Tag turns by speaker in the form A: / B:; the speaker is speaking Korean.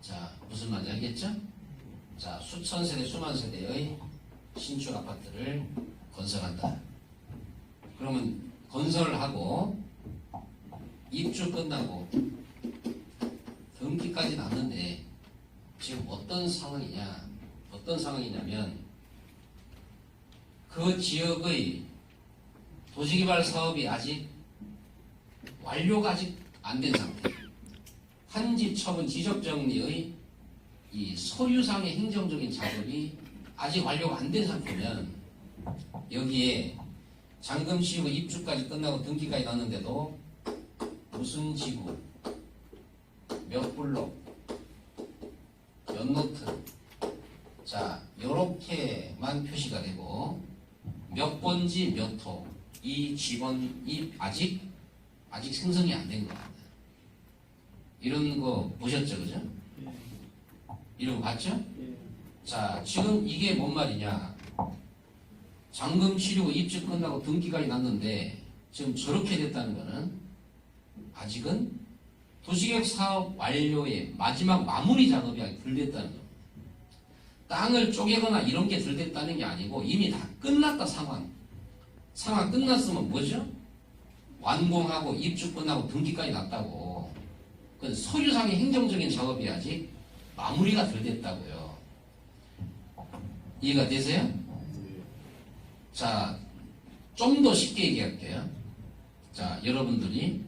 A: 자, 무슨 말인지 알겠죠? 자, 수천 세대, 수만 세대의 신축 아파트를 건설한다. 그러면 건설을 하고 입주 끝나고 등기까지 났는데 지금 어떤 상황이냐? 어떤 상황이냐면 그 지역의 도시개발 사업이 아직 완료가 아직 안 된 상태. 한지 처분 지적 정리의 이 서류상의 행정적인 작업이 아직 완료가 안 된 상태면 여기에 잔금 치우고 입주까지 끝나고 등기까지 났는데도 무슨 지구, 몇 블록, 몇 노트, 자 요렇게만 표시가 되고 몇 번지 몇 호, 이 지번이 아직 아직 생성이 안된것 같아요. 이런 거 보셨죠, 그죠? 이런 거 봤죠?
B: 예.
A: 자, 지금 이게 뭔 말이냐? 잔금 치르고 입주 끝나고 등기까지 났는데 지금 저렇게 됐다는 거는 아직은 도시계획 사업 완료의 마지막 마무리 작업이 아직 덜 됐다는 겁니다. 땅을 쪼개거나 이런 게덜 됐다는 게 아니고 이미 다 끝났다 상황. 상황 끝났으면 뭐죠? 완공하고 입주 끝나고 등기까지 났다고. 그 서류상의 행정적인 작업이 아직 마무리가 덜 됐다고요. 이해가 되세요? 자, 좀 더 쉽게 얘기할게요. 자, 여러분들이